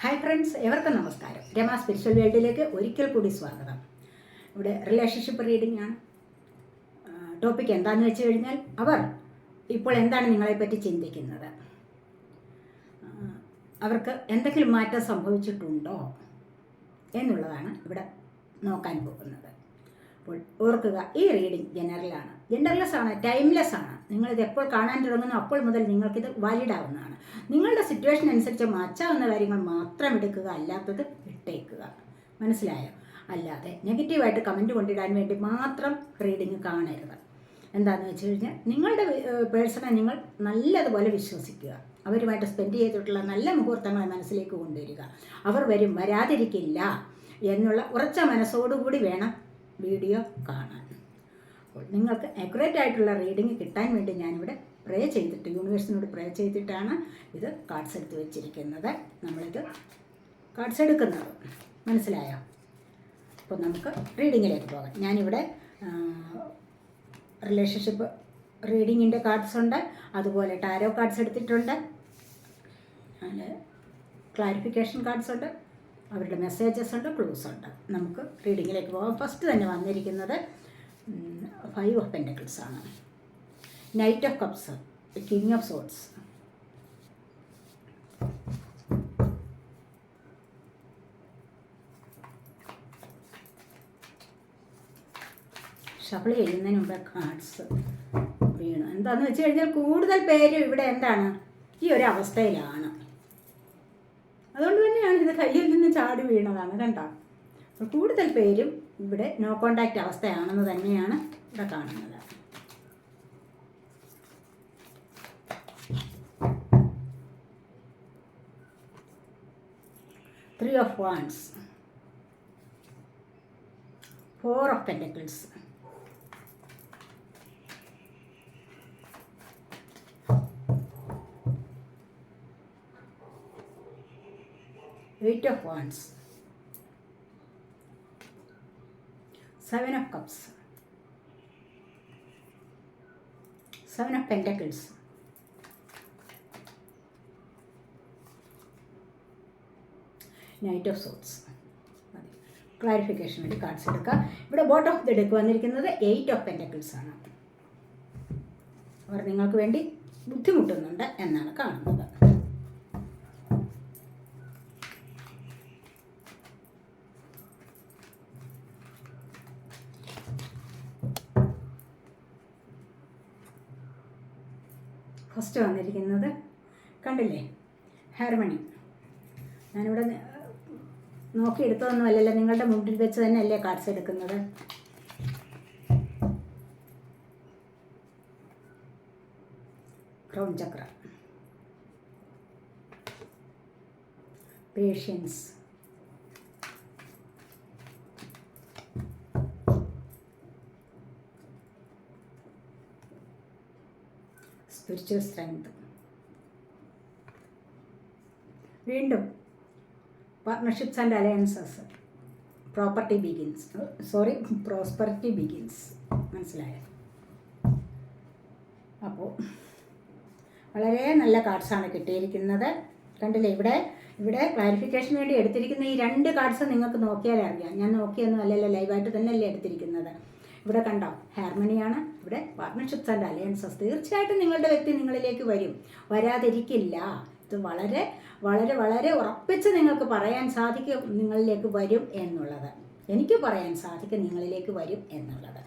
Hi friends എവർക്കും നമസ്കാരം. Rama spiritual വേൾഡിലേക്ക് ഒരിക്കൽ കൂടി സ്വാഗതം. ഇവിടെ റിലേഷൻഷിപ്പ് റീഡിംഗ് ആണ്. ടോപ്പിക് എന്താണെന്ന് വെച്ച് കഴിഞ്ഞാൽ അവർ ഇപ്പോൾ എന്താണ് നിങ്ങളെപ്പറ്റി ചിന്തിക്കുന്നത്? അവർക്ക് എന്തെങ്കിലും മാറ്റം സംഭവിച്ചിട്ടുണ്ടോ എന്നുള്ളതാണ് ഇവിടെ നോക്കാൻ പോകുന്നത്. അപ്പോൾ ഓർക്കുക ഈ റീഡിംഗ് ജനറലാണ് ജെൻഡർലെസ് ആണ് ടൈംലെസ് ആണ്. നിങ്ങളിത് എപ്പോൾ കാണാൻ തുടങ്ങുന്നു അപ്പോൾ മുതൽ നിങ്ങൾക്കിത് വാലിഡ് ആവുന്നതാണ്. നിങ്ങളുടെ സിറ്റുവേഷൻ അനുസരിച്ച് മാറ്റാവുന്ന കാര്യങ്ങൾ മാത്രം എടുക്കുക അല്ലാത്തത് ഇട്ടേക്കുക മനസ്സിലായോ? അല്ലാതെ നെഗറ്റീവായിട്ട് കമന്റ് കൊണ്ടിടാൻ വേണ്ടി മാത്രം റീഡിങ് കാണരുത്. എന്താണെന്ന് വെച്ച് കഴിഞ്ഞാൽ നിങ്ങളുടെ പേഴ്സണെ നിങ്ങൾ നല്ലതുപോലെ വിശ്വസിക്കുക. അവരുമായിട്ട് സ്പെൻഡ് ചെയ്തിട്ടുള്ള നല്ല മുഹൂർത്തങ്ങളെ മനസ്സിലേക്ക് കൊണ്ടുവരിക. അവർ വരും വരാതിരിക്കില്ല എന്നുള്ള ഉറച്ച മനസ്സോടുകൂടി വേണം വീഡിയോ കാണാൻ. അപ്പോൾ നിങ്ങൾക്ക് അക്യുറേറ്റ് ആയിട്ടുള്ള റീഡിങ് കിട്ടാൻ വേണ്ടി ഞാനിവിടെ പ്രേ ചെയ്തിട്ട് യൂണിവേഴ്സിനോട് പ്രേ ചെയ്തിട്ടാണ് ഇത് കാർഡ്സ് എടുത്ത് വെച്ചിരിക്കുന്നത്. നമ്മളിത് കാർഡ്സ് എടുക്കുന്നത്. മനസ്സിലായോ? അപ്പോൾ നമുക്ക് റീഡിങ്ങിലേക്ക് പോകാം. ഞാനിവിടെ റിലേഷൻഷിപ്പ് റീഡിങ്ങിന്റെ കാർഡ്സ് ഉണ്ട്. അതുപോലെ ടാരോ കാർഡ്സ് എടുത്തിട്ടുണ്ട്. ക്ലാരിഫിക്കേഷൻ കാർഡ്സ് ഉണ്ട്. അവരുടെ മെസ്സേജസ് ഉണ്ട് ക്ലൂസ് ഉണ്ട്. നമുക്ക് റീഡിങ്ങിലേക്ക് പോകാം. ഫസ്റ്റ് തന്നെ വന്നിരിക്കുന്നത് ഫൈവ് ഓഫ് പെന്റക്കിൾസ് ആണ്. Knight of cups king of swords shuffle ചെയ്യുന്നതിന് മുമ്പ് കാർഡ്സ് വീണു. എന്താണെന്ന് വെച്ച് കഴിഞ്ഞാൽ കൂടുതൽ പേര് ഇവിടെ എന്താണ്? ഈ ഒരു അവസ്ഥയിലാണ്. ഇത് കയ്യിൽ നിന്ന് ചാടി വീണതാണ് കണ്ടോ? അപ്പോൾ കൂടുതൽ പേരും ഇവിടെ നോ കോണ്ടാക്റ്റ് അവസ്ഥയാണെന്ന് തന്നെയാണ് ഇവിടെ കാണുന്നത്. Three of wands four of pentacles eight of wands seven of cups seven of pentacles knight of swords clarification വേണ്ടി കാർഡ്സ് എടുക്കുക. ഇവിടെ ബോട്ടം ഓഫ് ദി ഡെക്ക് വന്നിരിക്കുന്നത് എയ്റ്റ് ഓഫ് പെന്റക്കിൾസ് ആണ്. അവർ നിങ്ങൾക്ക് വേണ്ടി ബുദ്ധിമുട്ടുന്നുണ്ട് എന്നാണ് കാണുന്നത്. ഫസ്റ്റ് വന്നിരിക്കുന്നത് കണ്ടില്ലേ? ഹാർമണി. ഞാനിവിടെ നോക്കിയെടുത്തതൊന്നുമല്ലല്ലോ നിങ്ങളുടെ മുമ്പിൽ വെച്ച് തന്നെ അല്ലേ കാർഡ്സ് എടുക്കുന്നത്. Crown chakra. Patience spiritual strength വീണ്ടും partnerships and alliances property begins sorry prosperity begins മനസ്സിലായോ? അപ്പോൾ വളരെ നല്ല കാർഡ്സാണ് കിട്ടിയിരിക്കുന്നത്. കണ്ടില്ലേ? ഇവിടെ ഇവിടെ ക്ലാരിഫിക്കേഷൻ വേണ്ടി എടുത്തിരിക്കുന്ന ഈ രണ്ട് കാർഡ്സ് നിങ്ങൾക്ക് നോക്കിയാലറിയാം ഞാൻ നോക്കിയൊന്നും അല്ലല്ലോ ലൈവായിട്ട് തന്നെയല്ലേ എടുത്തിരിക്കുന്നത്. ഇവിടെ കണ്ടോ? ഹാർമണിയാണ് ഇവിടെ പാർട്ട്ണർഷിപ്സ് ആൻഡ് അലയൻസസ് തീർച്ചയായിട്ടും നിങ്ങളുടെ വ്യക്തി നിങ്ങളിലേക്ക് വരും. വരാതിരിക്കില്ല. ഇത് വളരെ വളരെ വളരെ ഉറപ്പിച്ച് നിങ്ങൾക്ക് പറയാൻ സാധിക്കും നിങ്ങളിലേക്ക് വരും എന്നുള്ളത്. എനിക്ക് പറയാൻ സാധിക്കും നിങ്ങളിലേക്ക് വരും എന്നുള്ളത്.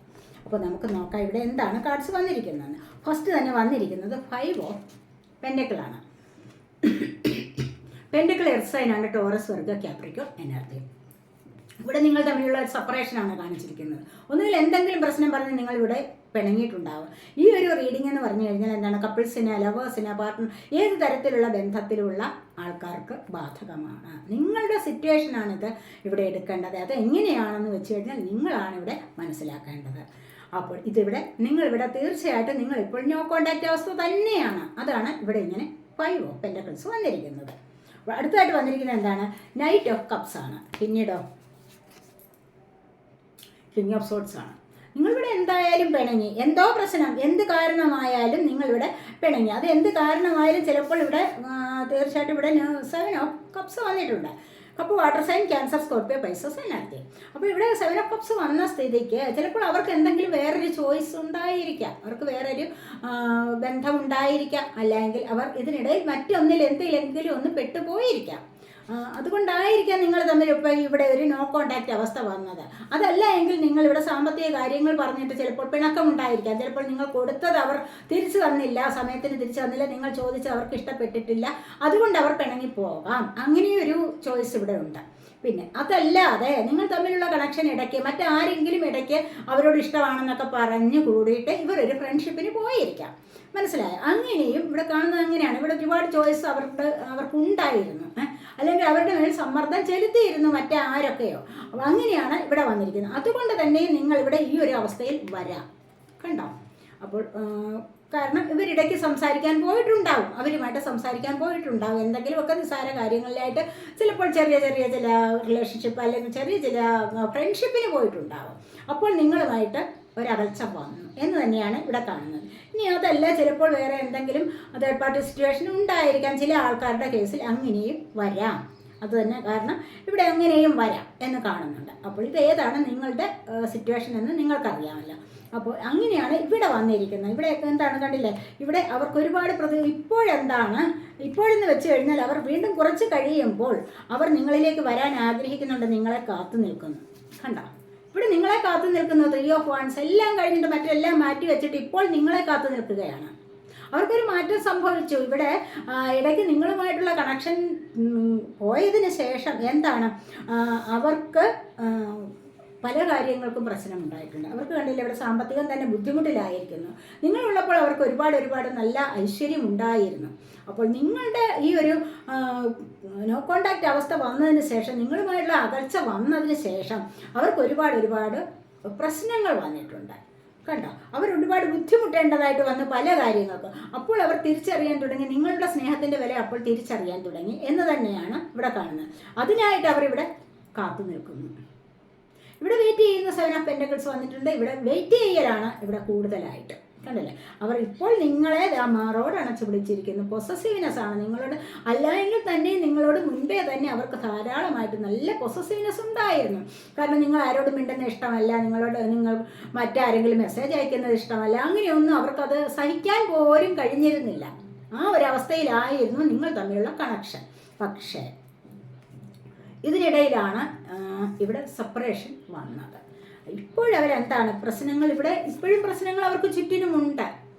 അപ്പോൾ നമുക്ക് നോക്കാം ഇവിടെ എന്താണ് കാർഡ്സ് വന്നിരിക്കുന്നത്. ഫസ്റ്റ് തന്നെ വന്നിരിക്കുന്നത് ഫൈവ് ഓഫ് പെൻഡക്കിളാണ് പെൻഡക്കിൾ എർസൈനാണ് ടോറസ് വർഗ ക്യാപ്രിക്കോ എനർജി ഇവിടെ നിങ്ങൾ തമ്മിലുള്ള ഒരു സെപ്പറേഷനാണ് കാണിച്ചിരിക്കുന്നത്. ഒന്നുകിൽ എന്തെങ്കിലും പ്രശ്നം പറഞ്ഞ് നിങ്ങൾ ഇവിടെ പിണങ്ങിയിട്ടുണ്ടാവും. ഈ ഒരു റീഡിംഗ് എന്ന് പറഞ്ഞു കഴിഞ്ഞാൽ എന്താണ്? കപ്പിൾസിന് ലവേഴ്സിന് പാർട്ട്ണർ ഏത് തരത്തിലുള്ള ബന്ധത്തിലുള്ള ആൾക്കാർക്ക് ബാധകമാണ്. നിങ്ങളുടെ സിറ്റുവേഷനാണിത് ഇവിടെ എടുക്കേണ്ടത്. അത് എങ്ങനെയാണെന്ന് വെച്ച് കഴിഞ്ഞാൽ നിങ്ങളാണ് ഇവിടെ മനസ്സിലാക്കേണ്ടത്. അപ്പോൾ ഇതിവിടെ നിങ്ങളിവിടെ തീർച്ചയായിട്ടും നിങ്ങൾ ഇപ്പോൾ നോ കോണ്ടാക്റ്റ് അവസ്ഥ തന്നെയാണ്. അതാണ് ഇവിടെ ഇങ്ങനെ ഫൈവ് ഓഫ് പെന്റക്കിൾസ് വന്നിരിക്കുന്നത്. അടുത്തായിട്ട് വന്നിരിക്കുന്നത് എന്താണ്? നൈറ്റ് ഓഫ് കപ്സ് ആണ്. പിന്നീടോ? കിങ് ഓഫ് സോട്ട്സ് ആണ്. നിങ്ങളിവിടെ എന്തായാലും പിണങ്ങി. എന്തോ പ്രശ്നം എന്ത് കാരണമായാലും നിങ്ങളിവിടെ പിണങ്ങി. അത് എന്ത് കാരണമായാലും ചിലപ്പോൾ ഇവിടെ തീർച്ചയായിട്ടും ഇവിടെ സെവൻ ഓഫ് കപ്സ് വന്നിട്ടുണ്ട്. അപ്പോൾ water sign Cancer Scorpio Pisces സൈനാക്കി അപ്പോൾ ഇവിടെ സെവൻ ഓഫ് കപ്സ് വന്ന സ്ഥിതിക്ക് ചിലപ്പോൾ അവർക്ക് എന്തെങ്കിലും വേറൊരു ചോയ്സ് ഉണ്ടായിരിക്കാം. അവർക്ക് വേറൊരു ബന്ധം ഉണ്ടായിരിക്കാം. അല്ലെങ്കിൽ അവർ ഇതിനിടയിൽ മറ്റൊന്നിൽ എന്തെങ്കിലും ഒന്ന് പെട്ടുപോയിരിക്കാം. അതുകൊണ്ടായിരിക്കാം നിങ്ങൾ തമ്മിൽ ഇപ്പോൾ ഇവിടെ ഒരു നോ കോണ്ടാക്റ്റ് അവസ്ഥ വന്നത്. അതല്ല എങ്കിൽ നിങ്ങൾ ഇവിടെ സാമ്പത്തിക കാര്യങ്ങൾ പറഞ്ഞിട്ട് ചിലപ്പോൾ പിണക്കമുണ്ടായിരിക്കാം ചിലപ്പോൾ നിങ്ങൾ കൊടുത്തത് അവർ തിരിച്ചു തന്നില്ല സമയത്തിന് തിരിച്ചു തന്നില്ല നിങ്ങൾ ചോദിച്ച് അവർക്ക് ഇഷ്ടപ്പെട്ടിട്ടില്ല. അതുകൊണ്ട് അവർ പിണങ്ങി പോകാം അങ്ങനെയൊരു ചോയ്സ് ഇവിടെ ഉണ്ട്. പിന്നെ അതല്ലാതെ നിങ്ങൾ തമ്മിലുള്ള കണക്ഷൻ ഇടയ്ക്ക് മറ്റാരെങ്കിലും ഇടയ്ക്ക് അവരോട് ഇഷ്ടമാണെന്നൊക്കെ പറഞ്ഞു കൂടിയിട്ട് ഇവർ ഒരു ഫ്രണ്ട്ഷിപ്പിന് പോയിരിക്കാം. മനസ്സിലായോ? അങ്ങനെയും ഇവിടെ കാണുന്നത് അങ്ങനെയാണ്. ഇവിടെ ഒരുപാട് ചോയ്സ് അവർക്ക് അവർക്കുണ്ടായിരുന്നു. ഉണ്ടായിരുന്നു അല്ലെങ്കിൽ അവരുടെ മേൽ സമ്മർദ്ദം ചെലുത്തിയിരുന്നു അപ്പോൾ അങ്ങനെയാണ് ഇവിടെ വന്നിരിക്കുന്നത്. അതുകൊണ്ട് തന്നെ നിങ്ങൾ ഇവിടെ ഈ ഒരു അവസ്ഥയിൽ വരാം. കണ്ടോ? അപ്പോൾ കാരണം ഇവരിടയ്ക്ക് സംസാരിക്കാൻ പോയിട്ടുണ്ടാവും. അവരുമായിട്ട് സംസാരിക്കാൻ പോയിട്ടുണ്ടാവും. എന്തെങ്കിലുമൊക്കെ നിസ്സാര കാര്യങ്ങളിലായിട്ട് ചിലപ്പോൾ ചെറിയ ചെറിയ ചില റിലേഷൻഷിപ്പ് അല്ലെങ്കിൽ ചെറിയ ചില ഫ്രണ്ട്ഷിപ്പിന് പോയിട്ടുണ്ടാവും. അപ്പോൾ നിങ്ങളുമായിട്ട് ഒരകൽച്ച വന്നു എന്ന് തന്നെയാണ് ഇവിടെ കാണുന്നത്. ഇനി അതല്ല ചിലപ്പോൾ വേറെ എന്തെങ്കിലും തേർഡ് പാർട്ടി സിറ്റുവേഷൻ ഉണ്ടായിരിക്കാം. ചില ആൾക്കാരുടെ കേസിൽ അങ്ങനെയും വരാം. അത് തന്നെ കാരണം ഇവിടെ അങ്ങനെയും വരാം എന്ന് കാണുന്നുണ്ട്. അപ്പോൾ ഇത് ഏതാണ് നിങ്ങളുടെ സിറ്റുവേഷൻ എന്ന് നിങ്ങൾക്കറിയാമല്ലോ. അപ്പോൾ അങ്ങനെയാണ് ഇവിടെ വന്നിരിക്കുന്നത്. ഇവിടെ എന്താണ് കണ്ടില്ലേ? ഇവിടെ അവർക്ക് ഒരുപാട് പ്രതി ഇപ്പോഴെന്താണ്? ഇപ്പോഴെന്ന് വെച്ച് കഴിഞ്ഞാൽ അവർ വീണ്ടും കുറച്ച് കഴിയുമ്പോൾ അവർ നിങ്ങളിലേക്ക് വരാൻ ആഗ്രഹിക്കുന്നുണ്ട് നിങ്ങളെ കാത്തു നിൽക്കുന്നു. കണ്ടോ? ഇവിടെ നിങ്ങളെ കാത്തു നിൽക്കുന്ന ത്രീ ഓഫ് വൺസ് എല്ലാം കഴിഞ്ഞിട്ട് മറ്റെല്ലാം മാറ്റി വെച്ചിട്ട് ഇപ്പോൾ നിങ്ങളെ കാത്തു നിൽക്കുകയാണ്. അവർക്കൊരു മാറ്റം സംഭവിച്ചു. ഇവിടെ ഇടയ്ക്ക് നിങ്ങളുമായിട്ടുള്ള കണക്ഷൻ പോയതിന് ശേഷം എന്താണ്? അവർക്ക് പല കാര്യങ്ങൾക്കും പ്രശ്നമുണ്ടായിട്ടുണ്ട്. അവർക്ക് കണ്ടില്ല ഇവിടെ സാമ്പത്തികം തന്നെ ബുദ്ധിമുട്ടിലായിരിക്കുന്നു. നിങ്ങളുള്ളപ്പോൾ അവർക്ക് ഒരുപാട് ഒരുപാട് നല്ല ഐശ്വര്യം ഉണ്ടായിരുന്നു. അപ്പോൾ നിങ്ങളുടെ ഈ ഒരു നോ കോണ്ടാക്റ്റ് അവസ്ഥ വന്നതിന് ശേഷം നിങ്ങളുമായിട്ടുള്ള അകൽച്ച വന്നതിന് ശേഷം അവർക്ക് ഒരുപാട് ഒരുപാട് പ്രശ്നങ്ങൾ വന്നിട്ടുണ്ട്. കണ്ടോ? അവർ ഒരുപാട് ബുദ്ധിമുട്ടേണ്ടതായിട്ട് വന്ന് പല കാര്യങ്ങൾക്കും. അപ്പോൾ അവർ തിരിച്ചറിയാൻ തുടങ്ങി. നിങ്ങളുടെ സ്നേഹത്തിന്റെ വില അപ്പോൾ തിരിച്ചറിയാൻ തുടങ്ങി എന്ന് തന്നെയാണ് ഇവിടെ കാണുന്നത്. അതിനായിട്ട് അവർ ഇവിടെ കാത്തു നിൽക്കുന്നു. ഇവിടെ വെയിറ്റ് ചെയ്യുന്ന സെവൻ ഓഫ് പെന്റക്കിൾസ് വന്നിട്ടുണ്ട്. ഇവിടെ വെയിറ്റ് ചെയ്യലാണ് ഇവിടെ കൂടുതലായിട്ട്. കണ്ടല്ലേ? അവർ ഇപ്പോൾ നിങ്ങളെ മാറോട് അണച്ചു പിടിച്ചിരിക്കുന്നു പൊസസീവ്നെസ് ആണ്. നിങ്ങളോട് അല്ലായെങ്കിൽ തന്നെ നിങ്ങളോട് മുൻപേ തന്നെ അവർക്ക് ധാരാളമായിട്ട് നല്ല പൊസസീവ്നെസ് ഉണ്ടായിരുന്നു. കാരണം നിങ്ങൾ ആരോടും മിണ്ടുന്ന ഇഷ്ടമല്ല. നിങ്ങളോട് നിങ്ങൾ മറ്റാരെങ്കിലും മെസ്സേജ് അയക്കുന്നത് ഇഷ്ടമല്ല. അങ്ങനെയൊന്നും അവർക്കത് സഹിക്കാൻ പോലും കഴിഞ്ഞിരുന്നില്ല. ആ ഒരു അവസ്ഥയിലായിരുന്നു നിങ്ങൾ തമ്മിലുള്ള കണക്ഷൻ പക്ഷേ ഇതിനിടയിലാണ് ഇവിടെ സെപ്പറേഷൻ വന്നത്. ഇപ്പോഴവരെന്താണ് പ്രശ്നങ്ങൾ ഇവിടെ? ഇപ്പോഴും പ്രശ്നങ്ങൾ അവർക്ക് ചുറ്റിനുമുണ്ട്.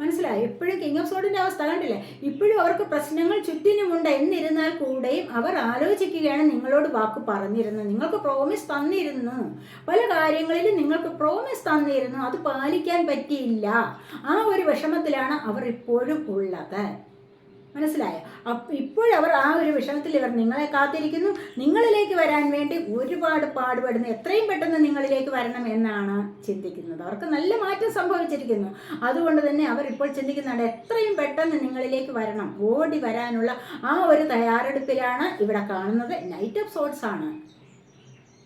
മനസ്സിലായി? എപ്പോഴും കിങ് ഓഫ് സോഡിന്റെ അവസ്ഥ കണ്ടില്ലേ? ഇപ്പോഴും അവർക്ക് പ്രശ്നങ്ങൾ ചുറ്റിനുമുണ്ട്. എന്നിരുന്നാൽ കൂടെയും അവർ ആലോചിക്കുകയാണ് നിങ്ങളോട് വാക്ക് പറഞ്ഞിരുന്നത് നിങ്ങൾക്ക് പ്രോമിസ് തന്നിരുന്നു. പല കാര്യങ്ങളിലും നിങ്ങൾക്ക് പ്രോമിസ് തന്നിരുന്നു. അത് പാലിക്കാൻ പറ്റിയില്ല. ആ ഒരു വിഷമത്തിലാണ് അവർ ഇപ്പോഴും ഉള്ളത്. മനസ്സിലായോ? അപ്പം ഇപ്പോഴവർ ആ ഒരു വിഷമത്തിൽ ഇവർ നിങ്ങളെ കാത്തിരിക്കുന്നു. നിങ്ങളിലേക്ക് വരാൻ വേണ്ടി ഒരുപാട് പാടുപെടുന്നു. എത്രയും പെട്ടെന്ന് നിങ്ങളിലേക്ക് വരണം എന്നാണ് ചിന്തിക്കുന്നത്. അവർക്ക് നല്ല മാറ്റം സംഭവിച്ചിരിക്കുന്നു. അതുകൊണ്ട് തന്നെ അവർ ഇപ്പോൾ ചിന്തിക്കുന്നുണ്ട് എത്രയും പെട്ടെന്ന് നിങ്ങളിലേക്ക് വരണം. ഓടി വരാനുള്ള ആ ഒരു തയ്യാറെടുപ്പിലാണ് ഇവിടെ കാണുന്നത്. നൈറ്റ് ഓഫ് സോട്ട്സ് ആണ്.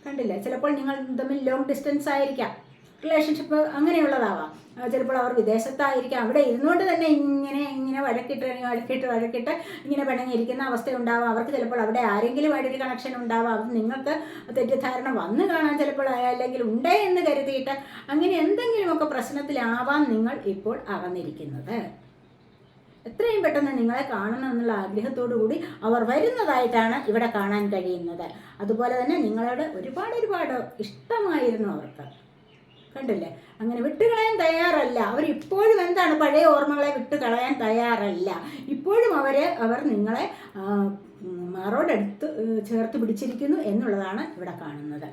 കണ്ടില്ലേ? ചിലപ്പോൾ നിങ്ങൾ തമ്മിൽ ലോങ് ഡിസ്റ്റൻസ് ആയിരിക്കാം. റിലേഷൻഷിപ്പ് അങ്ങനെയുള്ളതാവാം. ചിലപ്പോൾ അവർ വിദേശത്തായിരിക്കാം. അവിടെ ഇരുന്നുകൊണ്ട് തന്നെ ഇങ്ങനെ ഇങ്ങനെ വഴക്കിട്ട് വഴക്കിട്ട് വഴക്കിട്ട് ഇങ്ങനെ പിണങ്ങിയിരിക്കുന്ന അവസ്ഥ ഉണ്ടാവാം അവർക്ക് ചിലപ്പോൾ അവിടെ ആരെങ്കിലുമായിട്ടൊരു കണക്ഷൻ ഉണ്ടാവാം. അത് നിങ്ങൾക്ക് തെറ്റിദ്ധാരണ വന്നു കാണാൻ ചിലപ്പോൾ അല്ലെങ്കിൽ ഉണ്ടേ എന്ന് കരുതിയിട്ട് അങ്ങനെ എന്തെങ്കിലുമൊക്കെ പ്രശ്നത്തിലാവാം നിങ്ങൾ ഇപ്പോൾ അകന്നിരിക്കുന്നത്. എത്രയും പെട്ടെന്ന് നിങ്ങളെ കാണണം എന്നുള്ള ആഗ്രഹത്തോടു കൂടി അവർ വരുന്നതായിട്ടാണ് ഇവിടെ കാണാൻ കഴിയുന്നത്. അതുപോലെ തന്നെ നിങ്ങളോട് ഒരുപാട് ഒരുപാട് ഇഷ്ടമായിരുന്നു അവർക്ക്. കണ്ടില്ലേ? അങ്ങനെ വിട്ടുകളയാൻ തയ്യാറല്ല. അവർ ഇപ്പോഴും എന്താണ് പഴയ ഓർമ്മകളെ വിട്ടുകളയാൻ തയ്യാറല്ല. ഇപ്പോഴും അവർ അവർ നിങ്ങളെ മാറോടടുത്ത് ചേർത്ത് പിടിച്ചിരിക്കുന്നു എന്നുള്ളതാണ് ഇവിടെ കാണുന്നത്.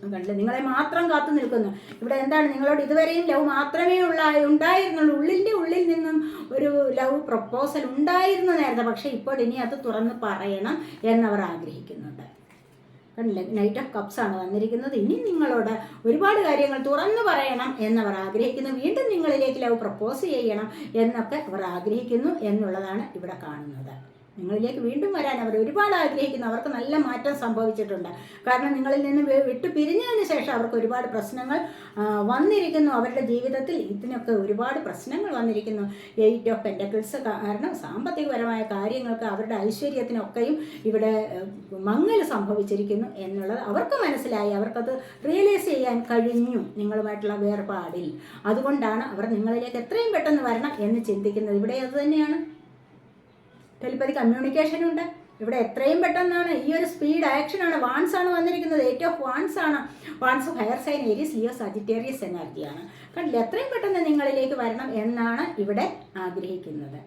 കണ്ടില്ലേ? നിങ്ങളെ മാത്രം കാത്തു നിൽക്കുന്നു. ഇവിടെ എന്താണ് നിങ്ങളോട് ഇതുവരെയും ലവ് മാത്രമേ ഉള്ള ഉണ്ടായിരുന്നുള്ളൂ. ഉള്ളിന്റെ ഉള്ളിൽ നിന്നും ഒരു ലവ് പ്രപ്പോസൽ ഉണ്ടായിരുന്നു നേരത്തെ. പക്ഷേ ഇപ്പോൾ ഇനി അത് തുറന്ന് പറയണം എന്നവർ ആഗ്രഹിക്കുന്നുണ്ട്. കണ്ടില്ലേ നൈറ്റ് ഓഫ് കപ്സ് ആണ് വന്നിരിക്കുന്നത്. ഇനി നിങ്ങളോട് ഒരുപാട് കാര്യങ്ങൾ തുറന്നു പറയണം എന്നവർ ആഗ്രഹിക്കുന്നു. വീണ്ടും നിങ്ങളിലേക്ക് ലവ് പ്രപ്പോസ് ചെയ്യണം എന്നൊക്കെ അവർ ആഗ്രഹിക്കുന്നു എന്നുള്ളതാണ് ഇവിടെ കാണുന്നത്. നിങ്ങളിലേക്ക് വീണ്ടും വരാൻ അവർ ഒരുപാട് ആഗ്രഹിക്കുന്നു. അവർക്ക് നല്ല മാറ്റം സംഭവിച്ചിട്ടുണ്ട്. കാരണം നിങ്ങളിൽ നിന്ന് വിട്ടു പിരിഞ്ഞതിന് ശേഷം അവർക്ക് ഒരുപാട് പ്രശ്നങ്ങൾ വന്നിരിക്കുന്നു. അവരുടെ ജീവിതത്തിൽ ഇതിനൊക്കെ ഒരുപാട് പ്രശ്നങ്ങൾ വന്നിരിക്കുന്നു. എയ്റ്റ് ഓഫ് പെൻഡക്കിൾസ് കാരണം സാമ്പത്തികപരമായ കാര്യങ്ങൾക്ക് അവരുടെ ഐശ്വര്യത്തിനൊക്കെയും ഇവിടെ മങ്ങൽ സംഭവിച്ചിരിക്കുന്നു എന്നുള്ളത് അവർക്ക് മനസ്സിലായി. അവർക്കത് റിയലൈസ് ചെയ്യാൻ കഴിഞ്ഞു നിങ്ങളുമായിട്ടുള്ള വേർപാടിൽ. അതുകൊണ്ടാണ് അവർ നിങ്ങളിലേക്ക് എത്രയും പെട്ടെന്ന് വരണം എന്ന് ചിന്തിക്കുന്നത്. ഇവിടെ അത് തന്നെയാണ്. ടെലിപ്പതി കമ്മ്യൂണിക്കേഷൻ ഉണ്ട്. ഇവിടെ എത്രയും പെട്ടെന്നാണ് ഈ ഒരു സ്പീഡ് ആക്ഷനാണ് വാൻസ് ആണ് വന്നിരിക്കുന്നത്. എയ്റ്റ് ഓഫ് വാൺസ് ആണ്. Wands fire sign Aries Leo Sagittarius എനർജിയാണ്. കണ്ടില്ല? എത്രയും പെട്ടെന്ന് നിങ്ങളിലേക്ക് വരണം എന്നാണ് ഇവിടെ ആഗ്രഹിക്കുന്നത്.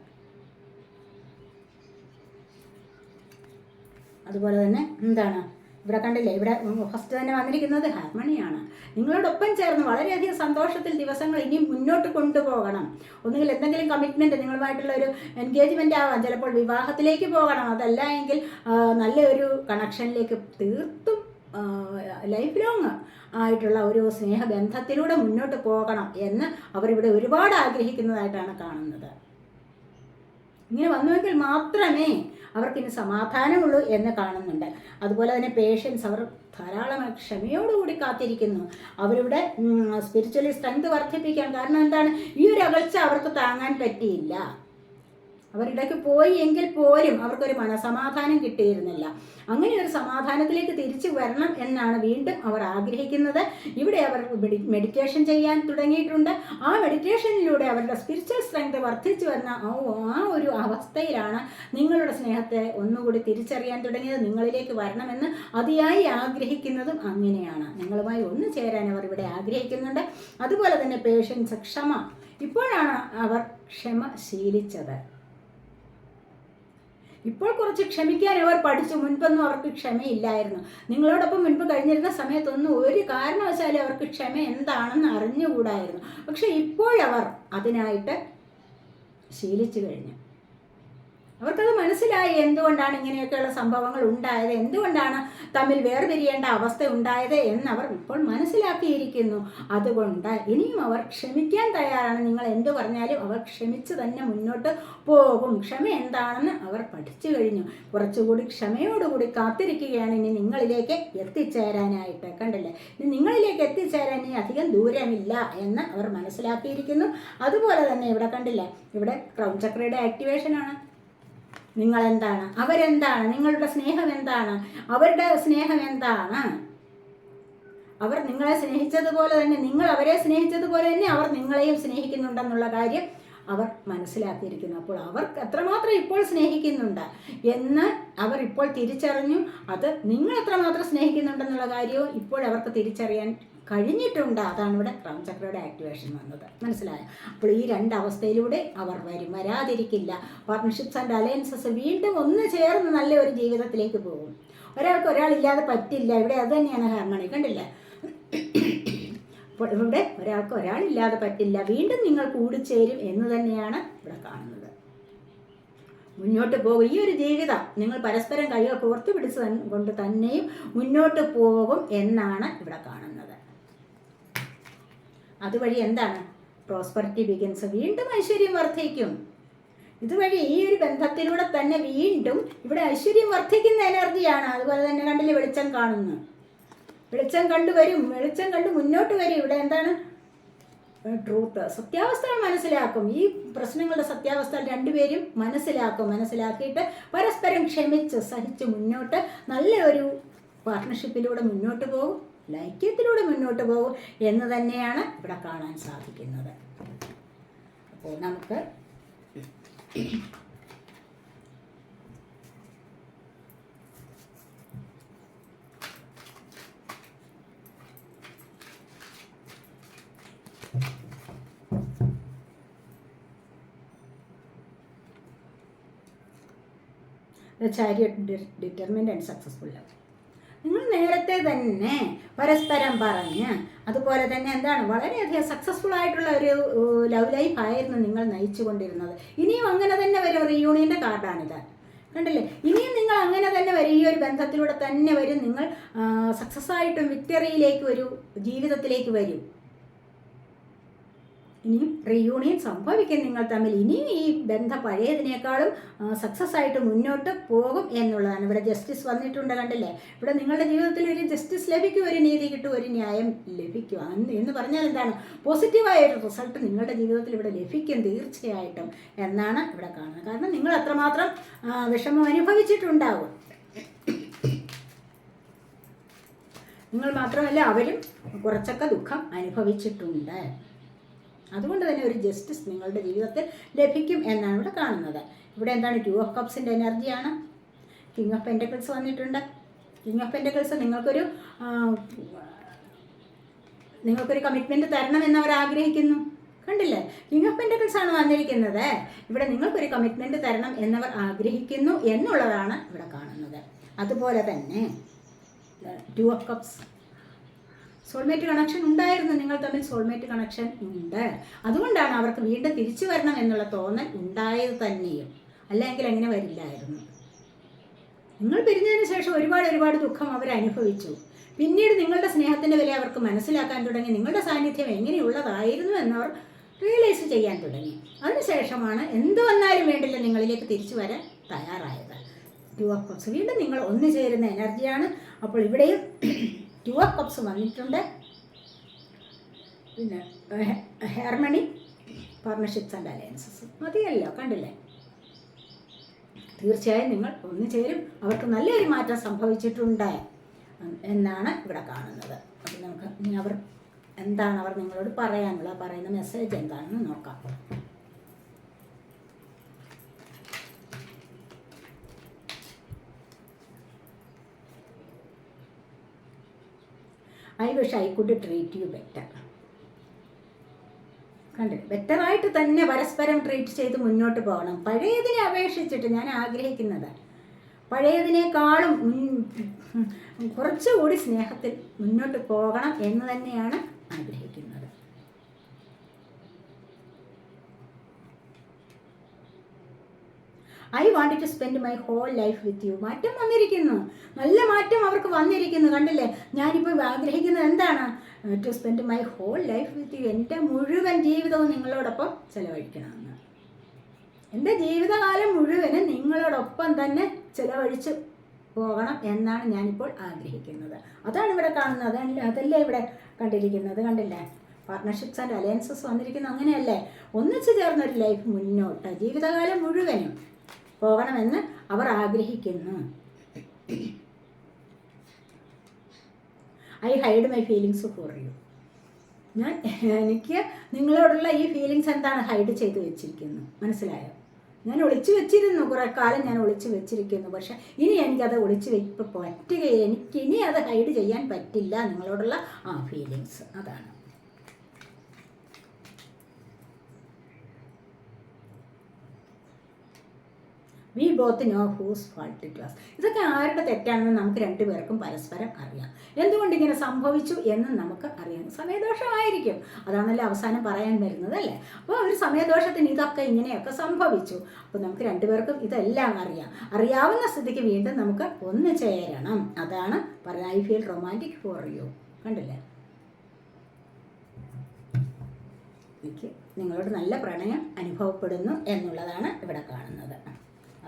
അതുപോലെ തന്നെ എന്താണ്? ഇവിടെ കണ്ടില്ലേ? ഇവിടെ ഫസ്റ്റ് തന്നെ വന്നിരിക്കുന്നത് ഹാർമണിയാണ്. നിങ്ങളോടൊപ്പം ചേർന്ന് വളരെയധികം സന്തോഷത്തിൽ ദിവസങ്ങൾ ഇനിയും മുന്നോട്ട് കൊണ്ടുപോകണം. ഒന്നുകിൽ എന്തെങ്കിലും കമ്മിറ്റ്മെന്റ് നിങ്ങളുമായിട്ടുള്ള ഒരു എൻഗേജ്മെന്റ് ആവാം. ചിലപ്പോൾ വിവാഹത്തിലേക്ക് പോകണം. അതല്ല എങ്കിൽ നല്ലൊരു കണക്ഷനിലേക്ക് തീർത്തും ലൈഫ് ലോങ് ആയിട്ടുള്ള ഒരു സ്നേഹബന്ധത്തിലൂടെ മുന്നോട്ട് പോകണം എന്ന് അവരിവിടെ ഒരുപാട് ആഗ്രഹിക്കുന്നതായിട്ടാണ് കാണുന്നത്. ഇങ്ങനെ വന്നുവെങ്കിൽ മാത്രമേ അവർക്കിനി സമാധാനമുള്ളൂ എന്ന് കാണുന്നുണ്ട്. അതുപോലെ തന്നെ പേഷ്യൻസ് അവർ ധാരാളം ക്ഷമയോടുകൂടി കാത്തിരിക്കുന്നു. അവരുടെ സ്പിരിച്വലി സ്ട്രെങ്ത് വർദ്ധിപ്പിക്കാൻ കാരണം എന്താണ്? ഈ ഒരു അകൽച്ച അവർക്ക് താങ്ങാൻ പറ്റിയില്ല. അവരിടയ്ക്ക് പോയി എങ്കിൽ പോലും അവർക്കൊരു മനസമാധാനം കിട്ടിയിരുന്നില്ല. അങ്ങനെ ഒരു സമാധാനത്തിലേക്ക് തിരിച്ചു വരണം എന്നാണ് വീണ്ടും അവർ ആഗ്രഹിക്കുന്നത്. ഇവിടെ അവർ മെഡിറ്റേഷൻ ചെയ്യാൻ തുടങ്ങിയിട്ടുണ്ട്. ആ മെഡിറ്റേഷനിലൂടെ അവരുടെ സ്പിരിച്വൽ സ്ട്രെങ്ത് വർദ്ധിച്ചു വരുന്ന ആ ആ ഒരു അവസ്ഥയിലാണ് നിങ്ങളുടെ സ്നേഹത്തെ ഒന്നുകൂടി തിരിച്ചറിയാൻ തുടങ്ങിയത്. നിങ്ങളിലേക്ക് വരണമെന്ന് അതിയായി ആഗ്രഹിക്കുന്നതും അങ്ങനെയാണ്. നിങ്ങളുമായി ഒന്നു ചേരാൻ അവർ ഇവിടെ ആഗ്രഹിക്കുന്നുണ്ട്. അതുപോലെ തന്നെ പേഷ്യൻസ് ക്ഷമ. ഇപ്പോഴാണ് അവർ ക്ഷമ ശീലിച്ചത്. ഇപ്പോൾ കുറച്ച് ക്ഷമിക്കാൻ അവർ പഠിച്ചു. മുൻപൊന്നും അവർക്ക് ക്ഷമയില്ലായിരുന്നു. നിങ്ങളോടൊപ്പം മുൻപ് കഴിഞ്ഞിരുന്ന സമയത്തൊന്നും ഒരു കാരണവശാലും അവർക്ക് ക്ഷമ എന്താണെന്ന് അറിഞ്ഞുകൂടായിരുന്നു. പക്ഷെ ഇപ്പോഴവർ അതിനായിട്ട് ശീലിച്ചു കഴിഞ്ഞു. അവർക്കത് മനസ്സിലായി എന്തുകൊണ്ടാണ് ഇങ്ങനെയൊക്കെയുള്ള സംഭവങ്ങൾ ഉണ്ടായത് എന്തുകൊണ്ടാണ് തമ്മിൽ വേർപിരിയേണ്ട അവസ്ഥ ഉണ്ടായത് എന്നവർ ഇപ്പോൾ മനസ്സിലാക്കിയിരിക്കുന്നു. അതുകൊണ്ട് ഇനിയും അവർ ക്ഷമിക്കാൻ തയ്യാറാണ്. നിങ്ങൾ എന്തു പറഞ്ഞാലും അവർ ക്ഷമിച്ച് തന്നെ മുന്നോട്ട് പോകും. ക്ഷമ എന്താണെന്ന് അവർ പഠിച്ചു കഴിഞ്ഞു. കുറച്ചുകൂടി ക്ഷമയോടുകൂടി കാത്തിരിക്കുകയാണ് ഇനി നിങ്ങളിലേക്ക് എത്തിച്ചേരാനായിട്ട്. കണ്ടില്ലേ? ഇനി നിങ്ങളിലേക്ക് എത്തിച്ചേരാൻ ഇനി അധികം ദൂരമില്ല എന്ന് അവർ മനസ്സിലാക്കിയിരിക്കുന്നു. അതുപോലെ തന്നെ ഇവിടെ കണ്ടില്ലേ? ഇവിടെ ക്രൗൺ ചക്രയുടെ ആക്ടിവേഷനാണ് നിങ്ങൾ എന്താണ് അവരെന്താണ്? നിങ്ങളുടെ സ്നേഹം എന്താണ് അവരുടെ സ്നേഹം എന്താണ് അവർ നിങ്ങളെ സ്നേഹിച്ചതുപോലെ തന്നെ നിങ്ങൾ അവരെ സ്നേഹിച്ചതുപോലെ തന്നെ അവർ നിങ്ങളെയും സ്നേഹിക്കുന്നുണ്ടെന്നുള്ള കാര്യം അവർ മനസ്സിലാക്കിയിരിക്കുന്നു. അപ്പോൾ അവർ എത്രമാത്രം ഇപ്പോൾ സ്നേഹിക്കുന്നുണ്ട് എന്ന് അവർ ഇപ്പോൾ തിരിച്ചറിഞ്ഞു. അത് നിങ്ങൾ എത്രമാത്രം സ്നേഹിക്കുന്നുണ്ടെന്നുള്ള കാര്യവും ഇപ്പോൾ അവർക്ക് തിരിച്ചറിയാൻ കഴിഞ്ഞിട്ടുണ്ട്. അതാണ് ഇവിടെ ക്രൗൺ ചക്രയുടെ ആക്ടിവേഷൻ വന്നത്. മനസ്സിലായോ? അപ്പോൾ ഈ രണ്ട് അവസ്ഥയിലൂടെ അവർ വരും. വരാതിരിക്കില്ല. പാർട്ട്ണർഷിപ്സ് ആൻഡ് അലയൻസസ് വീണ്ടും ഒന്ന് ചേർന്ന് നല്ല ഒരു ജീവിതത്തിലേക്ക് പോകും. ഒരാൾക്ക് ഒരാളില്ലാതെ പറ്റില്ല. ഇവിടെ അത് തന്നെയാണ് ഹാർമണി കണ്ടില്ല? അപ്പോൾ ഇവിടെ ഒരാൾക്ക് ഒരാളില്ലാതെ പറ്റില്ല. വീണ്ടും നിങ്ങൾ കൂടിച്ചേരും എന്ന് തന്നെയാണ് ഇവിടെ കാണുന്നത്. മുന്നോട്ട് പോകും. ഈ ഒരു ജീവിതം നിങ്ങൾ പരസ്പരം കൈകൾ കോർത്തു പിടിച്ച് കൊണ്ട് തന്നെയും മുന്നോട്ട് പോകും എന്നാണ് ഇവിടെ കാണുന്നത്. അതുവഴി എന്താണ്? പ്രോസ്പെറിറ്റി ബിഗിൻസ് വീണ്ടും ഐശ്വര്യം വർദ്ധിക്കും. ഇതുവഴി ഈ ഒരു ബന്ധത്തിലൂടെ തന്നെ വീണ്ടും ഇവിടെ ഐശ്വര്യം വർദ്ധിക്കുന്ന എനർജിയാണ് അതുപോലെ തന്നെ കണ്ടില്ല വെളിച്ചം കാണുന്നു. വെളിച്ചം കണ്ടു വരും. വെളിച്ചം കണ്ട് മുന്നോട്ട് വരും. ഇവിടെ എന്താണ്? ട്രൂത്ത് സത്യാവസ്ഥകൾ മനസ്സിലാക്കും. ഈ പ്രശ്നങ്ങളുടെ സത്യാവസ്ഥ രണ്ടുപേരും മനസ്സിലാക്കും. മനസ്സിലാക്കിയിട്ട് പരസ്പരം ക്ഷമിച്ച് സഹിച്ച് മുന്നോട്ട് നല്ല ഒരു പാർട്ട്ണർഷിപ്പിലൂടെ മുന്നോട്ട് പോകും. ലൈക്യത്തിലൂടെ മുന്നോട്ട് പോകും എന്ന് തന്നെയാണ് ഇവിടെ കാണാൻ സാധിക്കുന്നത്. അപ്പോൾ നമുക്ക് chariot determined and successful love തന്നെ പരസ്പരം പറഞ്ഞ് അതുപോലെ തന്നെ എന്താണ് വളരെയധികം സക്സസ്ഫുൾ ആയിട്ടുള്ള ഒരു ലവ് ലൈഫ് ആയിരുന്നു നിങ്ങൾ നയിച്ചു കൊണ്ടിരുന്നത് ഇനിയും അങ്ങനെ തന്നെ വരും റീയൂണിയന്റെ കാർഡാണിത് കണ്ടില്ലേ? ഇനിയും നിങ്ങൾ അങ്ങനെ തന്നെ വരും ഈ ഒരു ബന്ധത്തിലൂടെ തന്നെ വരും നിങ്ങൾ സക്സസ് ആയിട്ടും വിക്ടറിയിലേക്ക് ഒരു ജീവിതത്തിലേക്ക് വരും. ഇനിയും റീയൂണിയൻ സംഭവിക്കും നിങ്ങൾ തമ്മിൽ. ഇനിയും ഈ ബന്ധം പഴയതിനേക്കാളും സക്സസ് ആയിട്ട് മുന്നോട്ട് പോകും എന്നുള്ളതാണ്. ഇവിടെ ജസ്റ്റിസ് വന്നിട്ടുണ്ട് കണ്ടില്ലേ? ഇവിടെ നിങ്ങളുടെ ജീവിതത്തിൽ ഒരു ജസ്റ്റിസ് ലഭിക്കും ഒരു നീതി കിട്ടും ഒരു ന്യായം ലഭിക്കും. എന്ന് പറഞ്ഞാൽ എന്താണ്? പോസിറ്റീവായ ഒരു റിസൾട്ട് നിങ്ങളുടെ ജീവിതത്തിൽ ഇവിടെ ലഭിക്കും തീർച്ചയായിട്ടും എന്നാണ് ഇവിടെ കാണുന്നത്. കാരണം നിങ്ങൾ അത്രമാത്രം വിഷമം അനുഭവിച്ചിട്ടുണ്ടാവും. നിങ്ങൾ മാത്രമല്ല അവരും കുറച്ചൊക്കെ ദുഃഖം അനുഭവിച്ചിട്ടുണ്ട്. അതുകൊണ്ട് തന്നെ ഒരു ജസ്റ്റിസ് നിങ്ങളുടെ ജീവിതത്തിൽ ലഭിക്കും എന്നാണ് ഇവിടെ കാണുന്നത്. ഇവിടെ എന്താണ്? ടു ഓഫ് കപ്സിന്റെ എനർജിയാണ്. കിങ് ഓഫ് പെന്റക്കിൾസ് വന്നിട്ടുണ്ട്. കിങ് ഓഫ് പെന്റക്കിൾസ് നിങ്ങൾക്കൊരു നിങ്ങൾക്കൊരു കമ്മിറ്റ്മെന്റ് തരണമെന്ന് അവർ ആഗ്രഹിക്കുന്നു. കണ്ടില്ലേ? കിങ് ഓഫ് പെന്റക്കിൾസ് ആണ് വന്നിരിക്കുന്നത്. ഇവിടെ നിങ്ങൾക്കൊരു കമ്മിറ്റ്മെന്റ് തരണം എന്നവർ ആഗ്രഹിക്കുന്നു എന്നുള്ളതാണ് ഇവിടെ കാണുന്നത്. അതുപോലെ തന്നെ two of cups soulmate connection ഉണ്ടായിരുന്നു. നിങ്ങൾ തമ്മിൽ സോൾമേറ്റ് കണക്ഷൻ ഉണ്ട്. അതുകൊണ്ടാണ് അവർക്ക് വീണ്ടും തിരിച്ചു വരണം എന്നുള്ള തോന്നൽ ഉണ്ടായത് തന്നെയും. അല്ലെങ്കിൽ അങ്ങനെ വരില്ലായിരുന്നു. നിങ്ങൾ പിരിഞ്ഞതിന് ശേഷം ഒരുപാട് ഒരുപാട് ദുഃഖം അവർ അനുഭവിച്ചു. പിന്നീട് നിങ്ങളുടെ സ്നേഹത്തിന്റെ വില അവർക്ക് മനസ്സിലാക്കാൻ തുടങ്ങി. നിങ്ങളുടെ സാന്നിധ്യം എങ്ങനെയുള്ളതായിരുന്നു എന്നവർ റിയലൈസ് ചെയ്യാൻ തുടങ്ങി. അതിനുശേഷമാണ് എന്ത് വന്നാലും വേണ്ടില്ല നിങ്ങളിലേക്ക് തിരിച്ചു വരാൻ തയ്യാറായത്. ടു ഓഫ് വീണ്ടും നിങ്ങൾ ഒന്നു ചേരുന്ന എനർജിയാണ് അപ്പോൾ ഇവിടെയും ടു ഓഫ് കപ്സ് വന്നിട്ടുണ്ട്. പിന്നെ ഹെർമണി പാർട്ണർഷിപ്സ് ആൻഡ് അലയൻസസ് മതിയല്ലോ കണ്ടില്ലേ? തീർച്ചയായും നിങ്ങൾ ഒന്നു ചേരും. അവർക്ക് നല്ലൊരു മാറ്റം സംഭവിച്ചിട്ടുണ്ട് എന്നാണ് ഇവിടെ കാണുന്നത്. അപ്പം നമുക്ക് ഇനി അവർ എന്താണ് അവർ നിങ്ങളോട് പറയാനുള്ള പറയുന്ന മെസ്സേജ് എന്താണെന്ന് നോക്കാം. I wish I could treat you better. കണ്ട്? ബെറ്ററായിട്ട് തന്നെ പരസ്പരം ട്രീറ്റ് ചെയ്ത് മുന്നോട്ട് പോകണം. പഴയതിനെ അപേക്ഷിച്ചിട്ട് ഞാൻ ആഗ്രഹിക്കുന്നത് പഴയതിനേക്കാളും കുറച്ചുകൂടി സ്നേഹത്തിൽ മുന്നോട്ട് പോകണം എന്ന് തന്നെയാണ് ആഗ്രഹിക്കുന്നത്. I want to spend my whole life with you മാറ്റം വന്നിരിക്കുന്നു. നല്ല മാറ്റം അവർക്ക് വന്നിരിക്കുന്നു. കണ്ടില്ലേ? ഞാനിപ്പോൾ ആഗ്രഹിക്കുന്നത് എന്താണ്? To spend my whole life with you എന്റെ മുഴുവൻ ജീവിതവും നിങ്ങളോടൊപ്പം ചെലവഴിക്കണമെന്ന്. എന്റെ ജീവിതകാലം മുഴുവനും നിങ്ങളോടൊപ്പം തന്നെ ചിലവഴിച്ച് പോകണം എന്നാണ് ഞാനിപ്പോൾ ആഗ്രഹിക്കുന്നത്. അതാണ് ഇവിടെ കാണുന്നത്. അതല്ല അതല്ലേ ഇവിടെ കണ്ടിരിക്കുന്നത്? കണ്ടില്ലേ? പാർട്ട്ണർഷിപ്സ് ആൻഡ് അലയൻസസ് വന്നിരിക്കുന്നത് അങ്ങനെയല്ലേ? ഒന്നിച്ചു ചേർന്നൊരു ലൈഫ് മുന്നോട്ട്. ജീവിതകാലം മുഴുവനും പോകണമെന്ന് അവർ ആഗ്രഹിക്കുന്നു. I hide my feelings for you ഞാൻ എനിക്ക് നിങ്ങളോടുള്ള ഈ ഫീലിങ്സ് എന്താണ് ഹൈഡ് ചെയ്ത് വെച്ചിരിക്കുന്നു? മനസ്സിലായോ? ഞാൻ ഒളിച്ചു വെച്ചിരുന്നു. കുറേ കാലം ഞാൻ ഒളിച്ചു വെച്ചിരിക്കുന്നു. പക്ഷെ ഇനി എനിക്കത് ഒളിച്ചു വെപ്പ് പറ്റുകയില്ല. എനിക്ക് ഇനി അത് ഹൈഡ് ചെയ്യാൻ പറ്റില്ല നിങ്ങളോടുള്ള ആ ഫീലിങ്സ് അതാണ്. We both know whose fault class ഇതൊക്കെ ആരുടെ തെറ്റാണെന്ന് നമുക്ക് രണ്ടുപേർക്കും പരസ്പരം അറിയാം. എന്തുകൊണ്ട് ഇങ്ങനെ സംഭവിച്ചു എന്ന് നമുക്ക് അറിയാം. സമയദോഷമായിരിക്കും. അതാണല്ലോ അവസാനം പറയാൻ വരുന്നത് അല്ലേ? അപ്പോൾ ഒരു സമയദോഷത്തിന് ഇതൊക്കെ ഇങ്ങനെയൊക്കെ സംഭവിച്ചു. അപ്പോൾ നമുക്ക് രണ്ടുപേർക്കും ഇതെല്ലാം അറിയാം. അറിയാവുന്ന സ്ഥിതിക്ക് വീണ്ടും നമുക്ക് ഒന്ന് ചേരണം. അതാണ് പറയുന്നത് I feel romantic for you കണ്ടില്ലേ? എനിക്ക് നിങ്ങളോട് നല്ല പ്രണയം അനുഭവപ്പെടുന്നു എന്നുള്ളതാണ് ഇവിടെ കാണുന്നത്.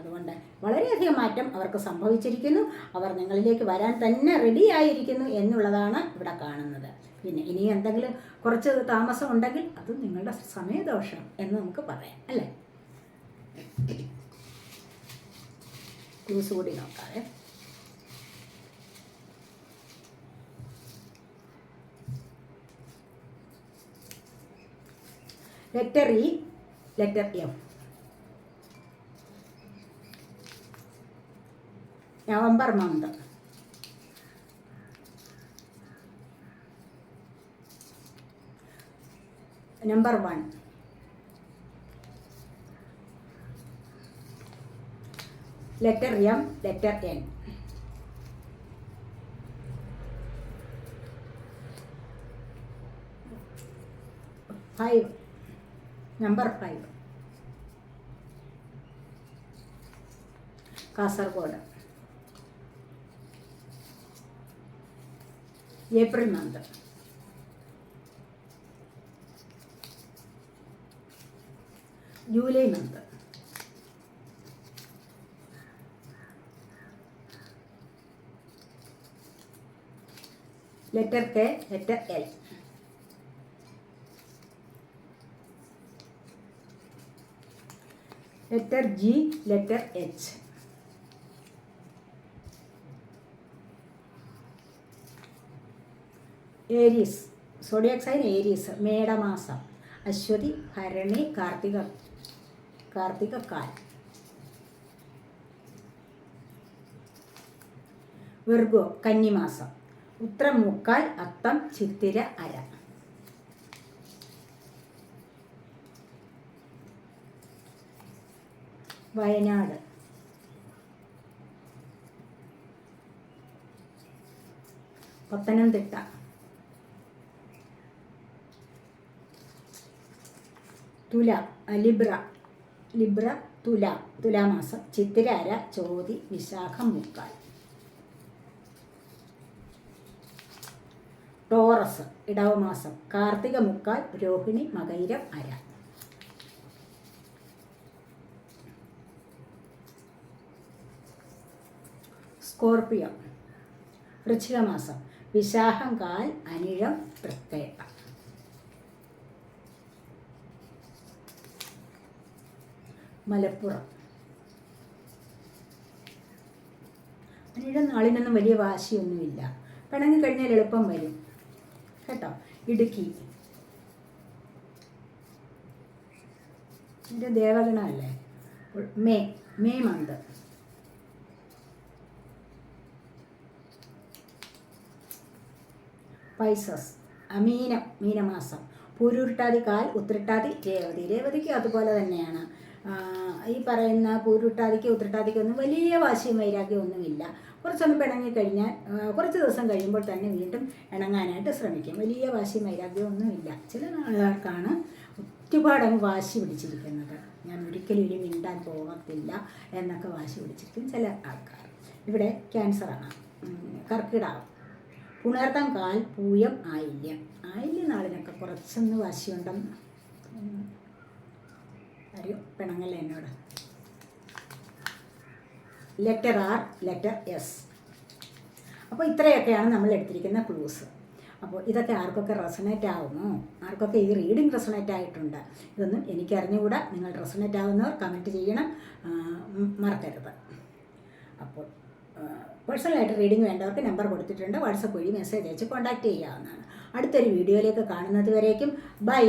അതുകൊണ്ട് വളരെയധികം മാറ്റം അവർക്ക് സംഭവിച്ചിരിക്കുന്നു. അവർ നിങ്ങളിലേക്ക് വരാൻ തന്നെ റെഡിയായിരിക്കുന്നു എന്നുള്ളതാണ് ഇവിടെ കാണുന്നത്. പിന്നെ ഇനി എന്തെങ്കിലും കുറച്ച് താമസം ഉണ്ടെങ്കിൽ അത് നിങ്ങളുടെ സമയദോഷം എന്ന് നമുക്ക് പറയാം അല്ലേ? കൂടി നോക്കാവേ. Letter E letter F November month number one letter M letter N five number five Kasaragod. April month July month letter K letter L letter G letter H Aries zodiac sign Aries മേടമാസം Ashwathi Bharani കാർത്തിക കാർത്തികക്കാൽ. Virgo കന്നിമാസം ഉത്രം മുക്കാൽ അത്തം ചിത്തിര അര. Wayanad. Pathanamthitta. തുല Libra. Libra തുല. തുലാമാസം ചിത്തിര അര ചോതി വിശാഖം മുക്കാൽ. Taurus ഇടവമാസം Karthika മുക്കാൽ രോഹിണി മകൈരം അര. സ്കോർപിയോ വൃശ്ചികമാസം വിശാഖം കാൽ അനിഴം തൃക്കേട്ട മലപ്പുറം. അനിഴം നാളിനൊന്നും വലിയ വാശിയൊന്നുമില്ല. പിണങ്ങി കഴിഞ്ഞാൽ എളുപ്പം വരും. കേട്ടോ? ഇടുക്കി. എന്റെ ദേവഗണമല്ലേ? May May month. പൈസസ്. അമീനം മീനമാസം. പൂരുരുട്ടാതി കാൽ ഉത്രട്ടാതി രേവതി. രേവതിക്ക് അതുപോലെ തന്നെയാണ്. ഈ പറയുന്ന പൂരുട്ടാതിക്ക് ഉത്രട്ടാതിക്ക് ഒന്നും വലിയ വാശിയും വൈരാഗ്യം ഒന്നുമില്ല. കുറച്ചൊന്ന് പിണങ്ങി കഴിഞ്ഞാൽ കുറച്ച് ദിവസം കഴിയുമ്പോൾ തന്നെ വീണ്ടും ഇണങ്ങാനായിട്ട് ശ്രമിക്കും. വലിയ വാശിയും വൈരാഗ്യവും ഒന്നുമില്ല. ചില ആൾക്കാർക്കാണ് ഒരുപാട് അങ്ങ് വാശി പിടിച്ചിരിക്കുന്നത്. ഞാൻ ഒരിക്കലും ഇനി മിണ്ടാൻ പോകത്തില്ല എന്നൊക്കെ വാശി പിടിച്ചിരിക്കും ചില ആൾക്കാർ. ഇവിടെ ക്യാൻസറാണ്. കർക്കിടാവ് പുണർത്താൻ പുണർത്തം കാൽ പൂയം ആയില്യം. ആയില്യം നാളിനൊക്കെ കുറച്ചൊന്ന് വാശിയുണ്ടെന്ന് അറിയോ പിണങ്ങല്ല എന്നോട്. ലെറ്റർ ആർ ലെറ്റർ എസ് അപ്പോൾ ഇത്രയൊക്കെയാണ് നമ്മൾ എടുത്തിരിക്കുന്ന ക്ലൂസ് അപ്പോൾ ഇതൊക്കെ ആർക്കൊക്കെ റെസണേറ്റ് ആവുമോ ആർക്കൊക്കെ ഈ റീഡിങ് റെസണേറ്റ് ആയിട്ടുണ്ട്? ഇതൊന്നും എനിക്ക് അറിഞ്ഞുകൂടാ നിങ്ങൾ റെസണേറ്റ് ആവുന്നവർ കമന്റ് ചെയ്യണം. മറക്കരുത്. അപ്പോൾ പേഴ്സണലായിട്ട് റീഡിംഗ് വേണ്ടവർക്ക് നമ്പർ കൊടുത്തിട്ടുണ്ട്. വാട്സപ്പ് വഴി മെസ്സേജ് അയച്ച് കോൺടാക്റ്റ് ചെയ്യാവുന്നതാണ്. അടുത്തൊരു വീഡിയോയിലേക്ക് കാണുന്നത് വരേക്കും. ബൈ